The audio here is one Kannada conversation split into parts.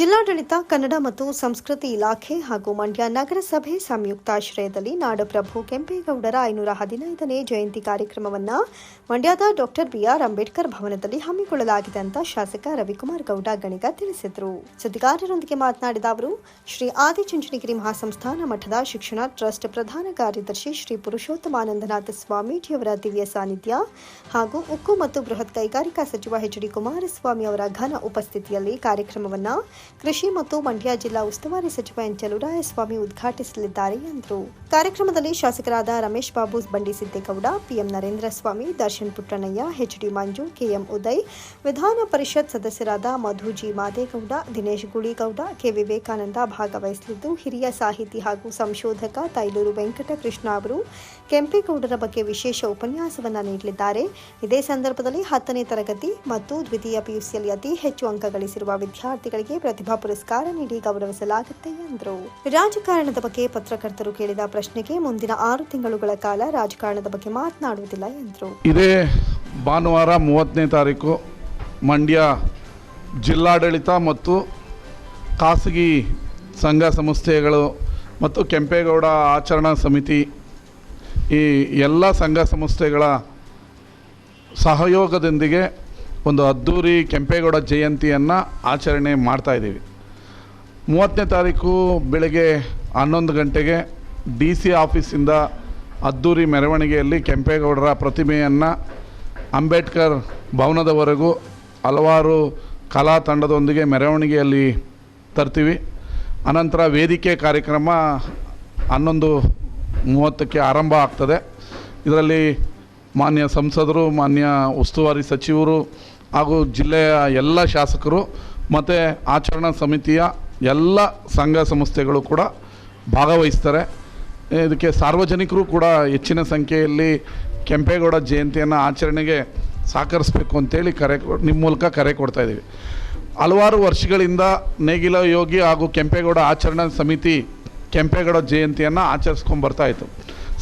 ಜಿಲ್ಲಾಡಳಿತ, ಕನ್ನಡ ಮತ್ತು ಸಂಸ್ಕೃತಿ ಇಲಾಖೆ ಹಾಗೂ ಮಂಡ್ಯ ನಗರಸಭೆ ಸಂಯುಕ್ತಾಶ್ರಯದಲ್ಲಿ ನಾಡಪ್ರಭು ಕೆಂಪೇಗೌಡರ ಐನೂರ ಹದಿನೈದನೇ ಜಯಂತಿ ಕಾರ್ಯಕ್ರಮವನ್ನು ಮಂಡ್ಯದ ಡಾಕ್ಟರ್ ಬಿಆರ್ ಅಂಬೇಡ್ಕರ್ ಭವನದಲ್ಲಿ ಹಮ್ಮಿಕೊಳ್ಳಲಾಗಿದೆ ಅಂತ ಶಾಸಕ ರವಿಕುಮಾರ್ ಗೌಡ ಗಣಿಗ ತಿಳಿಸಿದರು. ಸುದ್ದಿಗಾರರೊಂದಿಗೆ ಮಾತನಾಡಿದ ಅವರು, ಶ್ರೀ ಆದಿಚುಂಚನಗಿರಿ ಮಹಾಸಂಸ್ಥಾನ ಮಠದ ಶಿಕ್ಷಣ ಟ್ರಸ್ಟ್ ಪ್ರಧಾನ ಕಾರ್ಯದರ್ಶಿ ಶ್ರೀ ಪುರುಷೋತ್ತಮಾನಂದನಾಥ ಸ್ವಾಮೀಜಿಯವರ ದಿವ್ಯ ಸಾನ್ನಿಧ್ಯ ಹಾಗೂ ಉಕ್ಕು ಮತ್ತು ಬೃಹತ್ ಕೈಗಾರಿಕಾ ಸಚಿವ ಎಚ್ ಡಿ ಕುಮಾರಸ್ವಾಮಿ ಅವರ ಘನ ಉಪಸ್ಥಿತಿಯಲ್ಲಿ ಕಾರ್ಯಕ್ರಮವನ್ನು ಕೃಷಿ ಮತ್ತು ಮಂಡ್ಯ ಜಿಲ್ಲಾ ಉಸ್ತುವಾರಿ ಸಚಿವ ಎನ್ ಚಲುರಾಯಸ್ವಾಮಿ ಉದ್ಘಾಟಿಸಲಿದ್ದಾರೆ ಎಂದರು. ಕಾರ್ಯಕ್ರಮದಲ್ಲಿ ಶಾಸಕರಾದ Ramesh Babu, Bandi Siddegowda, PM Narendra Swamy, Darshan Puttannaiah H D Manju, KM Uday, ವಿಧಾನ ಪರಿಷತ್ ಸದಸ್ಯರಾದ ಮಧು ಜಿ ಮಾದೇಗೌಡ, ದಿನೇಶ್ ಗುಳಿಗೌಡ, ಕೆ. ವಿವೇಕಾನಂದ ಭಾಗವಹಿಸಲಿದ್ದು, ಹಿರಿಯ ಸಾಹಿತಿ ಹಾಗೂ ಸಂಶೋಧಕ ತೈಲೂರು ವೆಂಕಟಕೃಷ್ಣ ಅವರು ಕೆಂಪೇಗೌಡರ ಬಗ್ಗೆ ವಿಶೇಷ ಉಪನ್ಯಾಸವನ್ನು ನೀಡಲಿದ್ದಾರೆ. ಇದೇ ಸಂದರ್ಭದಲ್ಲಿ ಹತ್ತನೇ ತರಗತಿ ಮತ್ತು ದ್ವಿತೀಯ ಪಿಯುಸಿಯಲ್ಲಿ ಅತಿ ಹೆಚ್ಚು ಅಂಕ ಗಳಿಸಿರುವ ವಿದ್ಯಾರ್ಥಿಗಳಿಗೆ ಪ್ರತಿಭಾ ಪುರಸ್ಕಾರ ನೀಡಿ ಗೌರವಿಸಲಾಗುತ್ತೆ ಎಂದರು. ರಾಜಕಾರಣದ ಬಗ್ಗೆ ಪತ್ರಕರ್ತರು ಕೇಳಿದ ಪ್ರಶ್ನೆಗೆ ಮುಂದಿನ ಆರು ತಿಂಗಳುಗಳ ಕಾಲ ರಾಜಕಾರಣದ ಬಗ್ಗೆ ಮಾತನಾಡುವುದಿಲ್ಲ ಎಂದರು. ಇದೇ ಭಾನುವಾರ ಮೂವತ್ತನೇ ತಾರೀಕು ಮಂಡ್ಯ ಜಿಲ್ಲಾಡಳಿತ ಮತ್ತು ಖಾಸಗಿ ಸಂಘ ಸಂಸ್ಥೆಗಳು ಮತ್ತು ಕೆಂಪೇಗೌಡ ಆಚರಣಾ ಸಮಿತಿ ಈ ಎಲ್ಲ ಸಂಘ ಸಂಸ್ಥೆಗಳ ಸಹಯೋಗದೊಂದಿಗೆ ಒಂದು ಅದ್ಧೂರಿ ಕೆಂಪೇಗೌಡ ಜಯಂತಿಯನ್ನು ಆಚರಣೆ ಮಾಡ್ತಾ ಇದ್ದೀವಿ. ಮೂವತ್ತನೇ ತಾರೀಕು ಬೆಳಗ್ಗೆ ಹನ್ನೊಂದು ಗಂಟೆಗೆ ಡಿ ಸಿ ಆಫೀಸಿಂದ ಅದ್ದೂರಿ ಮೆರವಣಿಗೆಯಲ್ಲಿ ಕೆಂಪೇಗೌಡರ ಪ್ರತಿಮೆಯನ್ನು ಅಂಬೇಡ್ಕರ್ ಭವನದವರೆಗೂ ಹಲವಾರು ಕಲಾ ತಂಡದೊಂದಿಗೆ ಮೆರವಣಿಗೆಯಲ್ಲಿ ತರ್ತೀವಿ. ಅನಂತರ ವೇದಿಕೆ ಕಾರ್ಯಕ್ರಮ ಹನ್ನೊಂದು ಮೂವತ್ತಕ್ಕೆ ಆರಂಭ ಆಗ್ತದೆ. ಇದರಲ್ಲಿ ಮಾನ್ಯ ಸಂಸದರು, ಮಾನ್ಯ ಉಸ್ತುವಾರಿ ಸಚಿವರು ಹಾಗೂ ಜಿಲ್ಲೆಯ ಎಲ್ಲ ಶಾಸಕರು ಮತ್ತು ಆಚರಣಾ ಸಮಿತಿಯ ಎಲ್ಲ ಸಂಘ ಸಂಸ್ಥೆಗಳು ಕೂಡ ಭಾಗವಹಿಸ್ತಾರೆ. ಇದಕ್ಕೆ ಸಾರ್ವಜನಿಕರು ಕೂಡ ಹೆಚ್ಚಿನ ಸಂಖ್ಯೆಯಲ್ಲಿ ಕೆಂಪೇಗೌಡ ಜಯಂತಿಯನ್ನು ಆಚರಣೆಗೆ ಸಹಕರಿಸಬೇಕು ಅಂತೇಳಿ ಕರೆ ನಿಮ್ಮ ಮೂಲಕ ಕರೆ ಕೊಡ್ತಾ ಇದ್ದೀವಿ. ಹಲವಾರು ವರ್ಷಗಳಿಂದ ನೇಗಿಲ ಯೋಗಿ ಹಾಗೂ ಕೆಂಪೇಗೌಡ ಆಚರಣಾ ಸಮಿತಿ ಕೆಂಪೇಗೌಡ ಜಯಂತಿಯನ್ನು ಆಚರಿಸ್ಕೊಂಡು ಬರ್ತಾ ಇತ್ತು.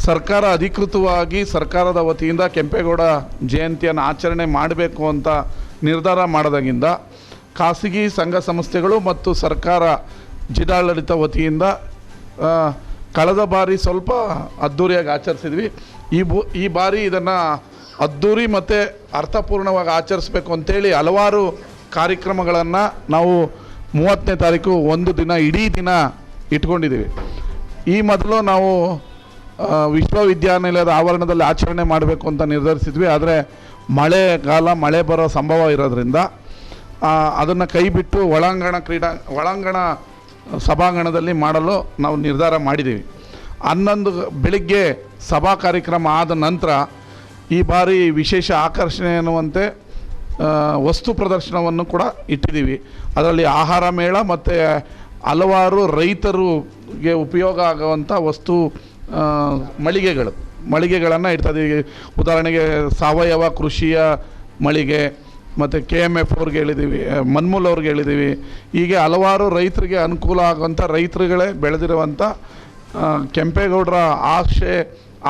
ಸರ್ಕಾರ ಅಧಿಕೃತವಾಗಿ ಸರ್ಕಾರದ ವತಿಯಿಂದ ಕೆಂಪೇಗೌಡ ಜಯಂತಿಯನ್ನು ಆಚರಣೆ ಮಾಡಬೇಕು ಅಂತ ನಿರ್ಧಾರ ಮಾಡಿದಾಗಿಂದ ಖಾಸಗಿ ಸಂಘ ಸಂಸ್ಥೆಗಳು ಮತ್ತು ಸರ್ಕಾರ ಜಿಲ್ಲಾಡಳಿತ ವತಿಯಿಂದ ಕಳೆದ ಬಾರಿ ಸ್ವಲ್ಪ ಅದ್ಧೂರಿಯಾಗಿ ಆಚರಿಸಿದ್ವಿ. ಈ ಬು, ಈ ಬಾರಿ ಇದನ್ನು ಅದ್ಧೂರಿ ಮತ್ತು ಅರ್ಥಪೂರ್ಣವಾಗಿ ಆಚರಿಸ್ಬೇಕು ಅಂತೇಳಿ ಹಲವಾರು ಕಾರ್ಯಕ್ರಮಗಳನ್ನು ನಾವು ಮೂವತ್ತನೇ ತಾರೀಕು ಒಂದು ದಿನ ಇಡೀ ದಿನ ಇಟ್ಕೊಂಡಿದ್ದೀವಿ. ಈ ಮೊದಲು ನಾವು ವಿಶ್ವವಿದ್ಯಾನಿಲಯದ ಆವರಣದಲ್ಲಿ ಆಚರಣೆ ಮಾಡಬೇಕು ಅಂತ ನಿರ್ಧರಿಸಿದ್ವಿ. ಆದರೆ ಮಳೆಗಾಲ ಮಳೆ ಬರೋ ಸಂಭವ ಇರೋದ್ರಿಂದ ಅದನ್ನು ಕೈ ಬಿಟ್ಟು ಒಳಾಂಗಣ ಕ್ರೀಡಾ, ಒಳಾಂಗಣ ಸಭಾಂಗಣದಲ್ಲಿ ಮಾಡಲು ನಾವು ನಿರ್ಧಾರ ಮಾಡಿದ್ದೀವಿ. ಹನ್ನೊಂದು ಬೆಳಿಗ್ಗೆ ಸಭಾ ಕಾರ್ಯಕ್ರಮ ಆದ ನಂತರ ಈ ಬಾರಿ ವಿಶೇಷ ಆಕರ್ಷಣೆ ಎನ್ನುವಂತೆ ವಸ್ತು ಪ್ರದರ್ಶನವನ್ನು ಕೂಡ ಇಟ್ಟಿದ್ದೀವಿ. ಅದರಲ್ಲಿ ಆಹಾರ ಮೇಳ ಮತ್ತು ಹಲವಾರು ರೈತರಿಗೆ ಉಪಯೋಗ ಆಗುವಂಥ ವಸ್ತು ಮಳಿಗೆಗಳು. ಮಳಿಗೆಗಳನ್ನು ಇಡ್ತಾ ಇದ್ದೀವಿ ಉದಾಹರಣೆಗೆ ಸಾವಯವ ಕೃಷಿಯ ಮಳಿಗೆ, ಮತ್ತು ಕೆ ಎಂ ಎಫ್ ಅವ್ರಿಗೆ ಹೇಳಿದ್ದೀವಿ ಮನ್ಮೂಲ್ ಅವ್ರಿಗೆ ಹೇಳಿದ್ದೀವಿ ಹೀಗೆ ಹಲವಾರು ರೈತರಿಗೆ ಅನುಕೂಲ ಆಗುವಂಥ ರೈತರುಗಳೇ ಬೆಳೆದಿರುವಂಥ ಕೆಂಪೇಗೌಡರ ಆಶೆ,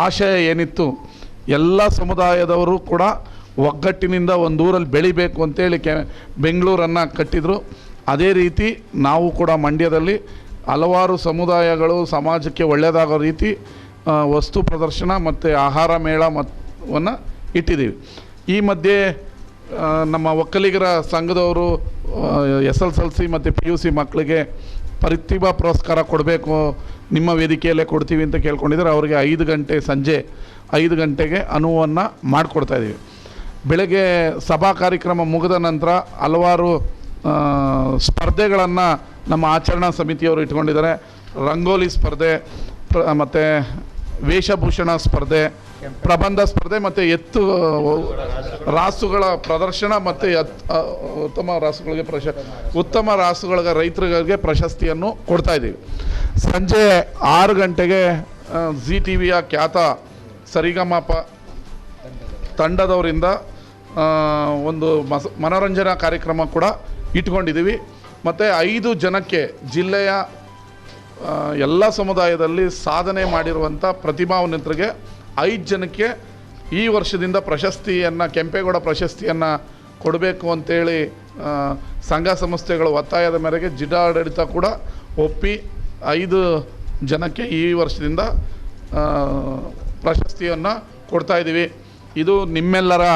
ಆಶಯ ಏನಿತ್ತು, ಎಲ್ಲ ಸಮುದಾಯದವರು ಕೂಡ ಒಗ್ಗಟ್ಟಿನಿಂದ ಒಂದು ಊರಲ್ಲಿ ಬೆಳಿಬೇಕು ಅಂತೇಳಿ ಕೆ, ಬೆಂಗಳೂರನ್ನು ಕಟ್ಟಿದರು. ಅದೇ ರೀತಿ ನಾವು ಕೂಡ ಮಂಡ್ಯದಲ್ಲಿ ಹಲವಾರು ಸಮುದಾಯಗಳು ಸಮಾಜಕ್ಕೆ ಒಳ್ಳೆಯದಾಗೋ ರೀತಿ ವಸ್ತು ಪ್ರದರ್ಶನ ಮತ್ತು ಆಹಾರ ಮೇಳ ಮತ್ತವನ್ನು ಇಟ್ಟಿದ್ದೀವಿ. ಈ ಮಧ್ಯೆ ನಮ್ಮ ಒಕ್ಕಲಿಗರ ಸಂಘದವರು ಎಸ್ ಎಲ್ ಎಲ್ ಸಿ ಮತ್ತು ಪಿ ಯು ಸಿ ಮಕ್ಕಳಿಗೆ ಪ್ರತಿಭಾ ಪುರಸ್ಕಾರ ಕೊಡಬೇಕು, ನಿಮ್ಮ ವೇದಿಕೆಯಲ್ಲೇ ಕೊಡ್ತೀವಿ ಅಂತ ಕೇಳ್ಕೊಂಡಿದ್ದಾರೆ. ಅವರಿಗೆ ಐದು ಗಂಟೆ ಸಂಜೆ, ಐದು ಗಂಟೆಗೆ ಅನುವನ್ನು ಮಾಡಿಕೊಡ್ತಾ ಇದ್ದೀವಿ. ಬೆಳಗ್ಗೆ ಸಭಾ ಕಾರ್ಯಕ್ರಮ ಮುಗಿದ ನಂತರ ಹಲವಾರು ಸ್ಪರ್ಧೆಗಳನ್ನು ನಮ್ಮ ಆಚರಣಾ ಸಮಿತಿಯವರು ಇಟ್ಕೊಂಡಿದ್ದಾರೆ. ರಂಗೋಲಿ ಸ್ಪರ್ಧೆ, ಪ್ರ, ಮತ್ತು ವೇಷಭೂಷಣ ಸ್ಪರ್ಧೆ, ಪ್ರಬಂಧ ಸ್ಪರ್ಧೆ, ಮತ್ತು ಎತ್ತು, ರಾಸುಗಳ ಪ್ರದರ್ಶನ, ಮತ್ತು ಉತ್ತಮ ರಾಸುಗಳಿಗೆ ಪ್ರಶ, ಉತ್ತಮ ರಾಸುಗಳಿಗೆ ರೈತರಿಗೆ ಪ್ರಶಸ್ತಿಯನ್ನು ಕೊಡ್ತಾ ಇದ್ದೀವಿ. ಸಂಜೆ ಆರು ಗಂಟೆಗೆ ಜಿ ಟಿ ವಿಯ ಖ್ಯಾತ ಸರಿಗಮಪ ತಂಡದವರಿಂದ ಒಂದು ಮಸ, ಮನೋರಂಜನಾ ಕಾರ್ಯಕ್ರಮ ಕೂಡ ಇಟ್ಕೊಂಡಿದ್ದೀವಿ. ಮತ್ತು ಐದು ಜನಕ್ಕೆ ಜಿಲ್ಲೆಯ ಎಲ್ಲ ಸಮುದಾಯದಲ್ಲಿ ಸಾಧನೆ ಮಾಡಿರುವಂಥ ಪ್ರತಿಭಾವಂತರಿಗೆ ಐದು ಜನಕ್ಕೆ ಈ ವರ್ಷದಿಂದ ಪ್ರಶಸ್ತಿಯನ್ನು, ಕೆಂಪೇಗೌಡ ಪ್ರಶಸ್ತಿಯನ್ನು ಕೊಡಬೇಕು ಅಂತೇಳಿ ಸಂಘ ಸಂಸ್ಥೆಗಳು ಒತ್ತಾಯದ ಮೇರೆಗೆ ಜಿಲ್ಲಾಡಳಿತ ಕೂಡ ಒಪ್ಪಿ ಐದು ಜನಕ್ಕೆ ಈ ವರ್ಷದಿಂದ ಪ್ರಶಸ್ತಿಯನ್ನು ಕೊಡ್ತಾ ಇದ್ದೀವಿ ಇದು ನಿಮ್ಮೆಲ್ಲರ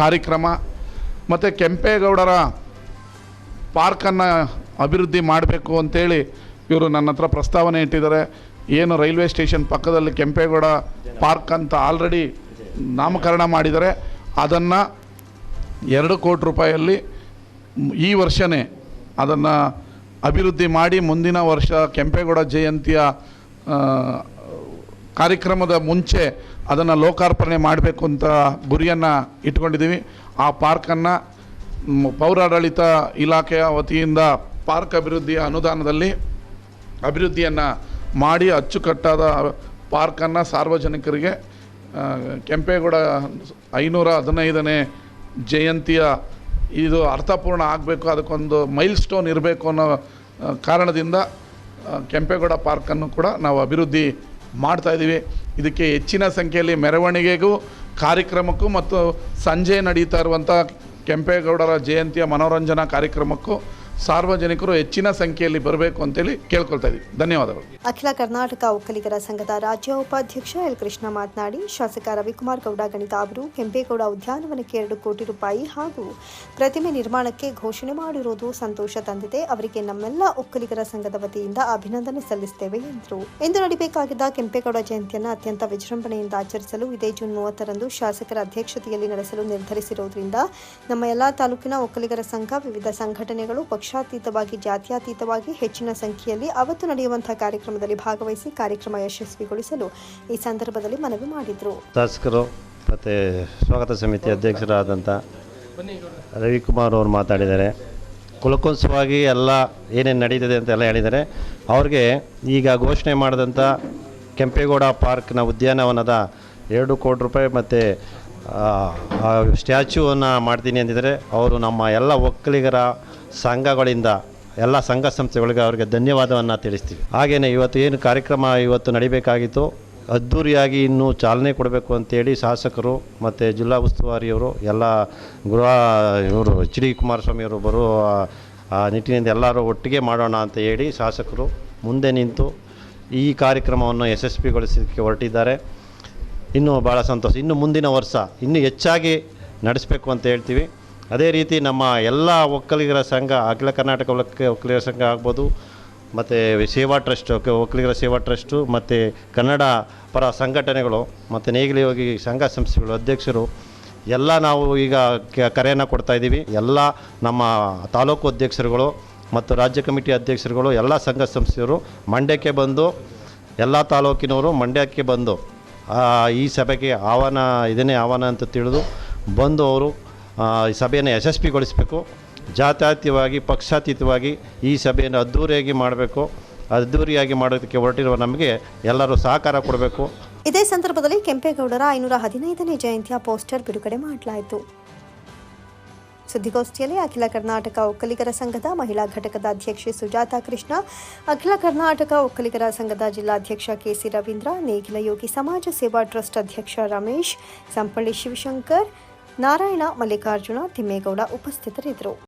ಕಾರ್ಯಕ್ರಮ. ಮತ್ತು ಕೆಂಪೇಗೌಡರ ಪಾರ್ಕನ್ನು ಅಭಿವೃದ್ಧಿ ಮಾಡಬೇಕು ಅಂತೇಳಿ ಇವರು ನನ್ನ ಹತ್ರ ಪ್ರಸ್ತಾವನೆ ಇಟ್ಟಿದ್ದಾರೆ. ಏನು ರೈಲ್ವೆ ಸ್ಟೇಷನ್ ಪಕ್ಕದಲ್ಲಿ ಕೆಂಪೇಗೌಡ ಪಾರ್ಕ್ ಅಂತ ಆಲ್ರೆಡಿ ನಾಮಕರಣ ಮಾಡಿದರೆ ಅದನ್ನು ಎರಡು ಕೋಟಿ ರೂಪಾಯಲ್ಲಿ ಈ ವರ್ಷವೇ ಅದನ್ನು ಅಭಿವೃದ್ಧಿ ಮಾಡಿ ಮುಂದಿನ ವರ್ಷ ಕೆಂಪೇಗೌಡ ಜಯಂತಿಯ ಕಾರ್ಯಕ್ರಮದ ಮುಂಚೆ ಅದನ್ನು ಲೋಕಾರ್ಪಣೆ ಮಾಡಬೇಕು ಅಂತ ಗುರಿಯನ್ನು ಇಟ್ಕೊಂಡಿದ್ದೀವಿ. ಆ ಪಾರ್ಕನ್ನು ಪೌರಾಡಳಿತ ಇಲಾಖೆಯ ವತಿಯಿಂದ ಪಾರ್ಕ್ ಅಭಿವೃದ್ಧಿಯ ಅನುದಾನದಲ್ಲಿ ಅಭಿವೃದ್ಧಿಯನ್ನು ಮಾಡಿ ಅಚ್ಚುಕಟ್ಟಾದ ಪಾರ್ಕನ್ನು ಸಾರ್ವಜನಿಕರಿಗೆ ಕೆಂಪೇಗೌಡ ಐನೂರ ಹದಿನೈದನೇ ಜಯಂತಿಯ ಇದು ಅರ್ಥಪೂರ್ಣ ಆಗಬೇಕು, ಅದಕ್ಕೊಂದು ಮೈಲ್ ಸ್ಟೋನ್ ಇರಬೇಕು ಅನ್ನೋ ಕಾರಣದಿಂದ ಕೆಂಪೇಗೌಡ ಪಾರ್ಕನ್ನು ಕೂಡ ನಾವು ಅಭಿವೃದ್ಧಿ ಮಾಡ್ತಾ ಇದ್ದೀವಿ ಇದಕ್ಕೆ ಹೆಚ್ಚಿನ ಸಂಖ್ಯೆಯಲ್ಲಿ ಮೆರವಣಿಗೆಗೂ, ಕಾರ್ಯಕ್ರಮಕ್ಕೂ ಮತ್ತು ಸಂಜೆ ನಡೀತಾ ಇರುವಂಥ ಕೆಂಪೇಗೌಡರ ಜಯಂತಿಯ ಮನೋರಂಜನಾ ಕಾರ್ಯಕ್ರಮಕ್ಕೂ ಸಾರ್ವಜನಿಕರು ಹೆಚ್ಚಿನ ಸಂಖ್ಯೆಯಲ್ಲಿ ಬರಬೇಕು ಅಂತೇಳಿ ಕೇಳ್ಕೊಳ್ತಾ ಇದ್ದೀವಿ. ಧನ್ಯವಾದಗಳು. ಅಖಿಲ ಕರ್ನಾಟಕ ಒಕ್ಕಲಿಗರ ಸಂಘದ ರಾಜ್ಯ ಉಪಾಧ್ಯಕ್ಷ ಎಲ್ ಕೃಷ್ಣ ಮಾತನಾಡಿ, ಶಾಸಕ ರವಿಕುಮಾರ್ ಗೌಡ, ಗಣಿತ ಅವರು, ಕೆಂಪೇಗೌಡ ಉದ್ಯಾನವನಕ್ಕೆ ಎರಡು ಕೋಟಿ ರೂಪಾಯಿ ಹಾಗೂ ಪ್ರತಿಮೆ ನಿರ್ಮಾಣಕ್ಕೆ ಘೋಷಣೆ ಮಾಡಿರುವುದು ಸಂತೋಷ ತಂದಿದೆ. ಅವರಿಗೆ ನಮ್ಮೆಲ್ಲ ಒಕ್ಕಲಿಗರ ಸಂಘದ ವತಿಯಿಂದ ಅಭಿನಂದನೆ ಸಲ್ಲಿಸುತ್ತೇವೆ ಎಂದರು. ಇಂದು ನಡೀಬೇಕಾಗಿದ್ದ ಕೆಂಪೇಗೌಡ ಜಯಂತಿಯನ್ನು ಅತ್ಯಂತ ವಿಜೃಂಭಣೆಯಿಂದ ಆಚರಿಸಲು ಇದೇ ಜೂನ್ ಮೂವತ್ತರಂದು ಶಾಸಕರ ಅಧ್ಯಕ್ಷತೆಯಲ್ಲಿ ನಡೆಸಲು ನಿರ್ಧರಿಸಿರುವುದರಿಂದ ನಮ್ಮ ಎಲ್ಲಾ ತಾಲೂಕಿನ ಒಕ್ಕಲಿಗರ ಸಂಘ, ವಿವಿಧ ಸಂಘಟನೆಗಳು ಪಕ್ಷಾತೀತವಾಗಿ ಜಾತ್ಯಾತೀತವಾಗಿ ಹೆಚ್ಚಿನ ಸಂಖ್ಯೆಯಲ್ಲಿ ಅವತ್ತು ನಡೆಯುವಂತಹ ಕಾರ್ಯಕ್ರಮದಲ್ಲಿ ಭಾಗವಹಿಸಿ ಕಾರ್ಯಕ್ರಮ ಯಶಸ್ವಿಗೊಳಿಸಲು ಈ ಸಂದರ್ಭದಲ್ಲಿ ಮನವಿ ಮಾಡಿದರು. ಶಾಸಕರು ಮತ್ತು ಸ್ವಾಗತ ಸಮಿತಿ ಅಧ್ಯಕ್ಷರಾದಂಥ ರವಿಕುಮಾರ್ ಅವರು ಮಾತಾಡಿದ್ದಾರೆ. ಕುಲಕೋತ್ಸವವಾಗಿ ಎಲ್ಲ ಏನೇನು ನಡೀತದೆ ಅಂತೆಲ್ಲ ಹೇಳಿದ್ದಾರೆ. ಅವ್ರಿಗೆ ಈಗ ಘೋಷಣೆ ಮಾಡಿದಂಥ ಕೆಂಪೇಗೌಡ ಪಾರ್ಕ್ನ ಉದ್ಯಾನವನದ ಎರಡು ಕೋಟಿ ರೂಪಾಯಿ ಮತ್ತು ಸ್ಟ್ಯಾಚ್ಯೂವನ್ನು ಮಾಡ್ತೀನಿ ಅಂದಿದ್ದಾರೆ ಅವರು ನಮ್ಮ ಎಲ್ಲ ಒಕ್ಕಲಿಗರ ಸಂಘಗಳಿಂದ ಎಲ್ಲ ಸಂಘ ಸಂಸ್ಥೆಗಳಿಗೆ ಅವರಿಗೆ ಧನ್ಯವಾದವನ್ನು ತಿಳಿಸ್ತೀವಿ. ಹಾಗೆಯೇ ಇವತ್ತು ಏನು ಕಾರ್ಯಕ್ರಮ ಇವತ್ತು ನಡಿಬೇಕಾಗಿತ್ತು, ಅದ್ಧೂರಿಯಾಗಿ ಇನ್ನೂ ಚಾಲನೆ ಕೊಡಬೇಕು ಅಂತೇಳಿ ಶಾಸಕರು ಮತ್ತು ಜಿಲ್ಲಾ ಉಸ್ತುವಾರಿಯವರು, ಎಲ್ಲ ಗೃಹ ಇವರು ಎಚ್ ಡಿ ಕುಮಾರಸ್ವಾಮಿಯವರು ಬರುವ ಆ ನಿಟ್ಟಿನಿಂದ ಎಲ್ಲರೂ ಒಟ್ಟಿಗೆ ಮಾಡೋಣ ಅಂತ ಹೇಳಿ ಶಾಸಕರು ಮುಂದೆ ನಿಂತು ಈ ಕಾರ್ಯಕ್ರಮವನ್ನು ಯಶಸ್ವಿಗೊಳಿಸಲಿಕ್ಕೆ ಹೊರಟಿದ್ದಾರೆ. ಇನ್ನೂ ಭಾಳ ಸಂತೋಷ. ಇನ್ನು ಮುಂದಿನ ವರ್ಷ ಇನ್ನೂ ಹೆಚ್ಚಾಗಿ ನಡೆಸಬೇಕು ಅಂತ ಹೇಳ್ತೀವಿ. ಅದೇ ರೀತಿ ನಮ್ಮ ಎಲ್ಲ ಒಕ್ಕಲಿಗರ ಸಂಘ, ಅಖಿಲ ಕರ್ನಾಟಕ ಒಕ್ಕ ಒಕ್ಕಲಿಗರ ಸಂಘ ಆಗ್ಬೋದು, ಮತ್ತು ಸೇವಾ ಟ್ರಸ್ಟ್, ಒಕ್ಕ- ಒಕ್ಕಲಿಗರ ಸೇವಾ ಟ್ರಸ್ಟು, ಮತ್ತು ಕನ್ನಡ ಪರ ಸಂಘಟನೆಗಳು, ಮತ್ತು ನೇಗಿಲಿ ಹೋಗಿ ಸಂಘ ಸಂಸ್ಥೆಗಳು ಅಧ್ಯಕ್ಷರು, ಎಲ್ಲ ನಾವು ಈಗ ಕರೆಯನ್ನು ಕೊಡ್ತಾ ಇದ್ದೀವಿ. ಎಲ್ಲ ನಮ್ಮ ತಾಲೂಕು ಅಧ್ಯಕ್ಷರುಗಳು ಮತ್ತು ರಾಜ್ಯ ಕಮಿಟಿ ಅಧ್ಯಕ್ಷರುಗಳು, ಎಲ್ಲ ಸಂಘ ಸಂಸ್ಥೆಯವರು ಮಂಡ್ಯಕ್ಕೆ ಬಂದು, ಎಲ್ಲ ತಾಲೂಕಿನವರು ಮಂಡ್ಯಕ್ಕೆ ಬಂದು ಈ ಸಭೆಗೆ ಆಹ್ವಾನ, ಇದನ್ನೇ ಆಹ್ವಾನ ಅಂತ ತಿಳಿದು ಬಂದು ಅವರು ಈ ಸಭೆಯನ್ನು ಯಶಸ್ವಿಗೊಳಿಸಬೇಕು. ಜಾತ್ಯತೀತವಾಗಿ, ಪಕ್ಷಾತೀತವಾಗಿ ಈ ಸಭೆಯನ್ನು ಅದ್ದೂರಿಯಾಗಿ ಮಾಡಬೇಕು. ಅದ್ದೂರಿಯಾಗಿ ಮಾಡೋದಕ್ಕೆ ಹೊರಟಿರುವ ನಮಗೆ ಎಲ್ಲರೂ ಸಹಕಾರ ಕೊಡಬೇಕು. ಇದೇ ಸಂದರ್ಭದಲ್ಲಿ ಕೆಂಪೇಗೌಡರ ಐನೂರ ಹದಿನೈದನೇ ಜಯಂತಿಯ ಪೋಸ್ಟರ್ ಬಿಡುಗಡೆ ಮಾಡಲಾಯಿತು. ಸುದ್ದಿಗೋಷ್ಠಿಯಲ್ಲಿ ಅಖಿಲ ಕರ್ನಾಟಕ ಒಕ್ಕಲಿಗರ ಸಂಘದ ಮಹಿಳಾ ಘಟಕದ ಅಧ್ಯಕ್ಷೆ ಸುಜಾತ ಕೃಷ್ಣ, ಅಖಿಲ ಕರ್ನಾಟಕ ಒಕ್ಕಲಿಗರ ಸಂಘದ ಜಿಲ್ಲಾಧ್ಯಕ್ಷ ಕೆಸಿ ರವೀಂದ್ರ, ನೇಗಿಲ ಯೋಗಿ ಸಮಾಜ ಸೇವಾ ಟ್ರಸ್ಟ್ ಅಧ್ಯಕ್ಷ ರಮೇಶ್, ಸಂಪಳ್ಳಿ ಶಿವಶಂಕರ್ ನಾರಾಯಣ ಮಲ್ಲಿಕಾರ್ಜುನ ತಿಮ್ಮೇಗೌಡ ಉಪಸ್ಥಿತರಿದ್ದರು.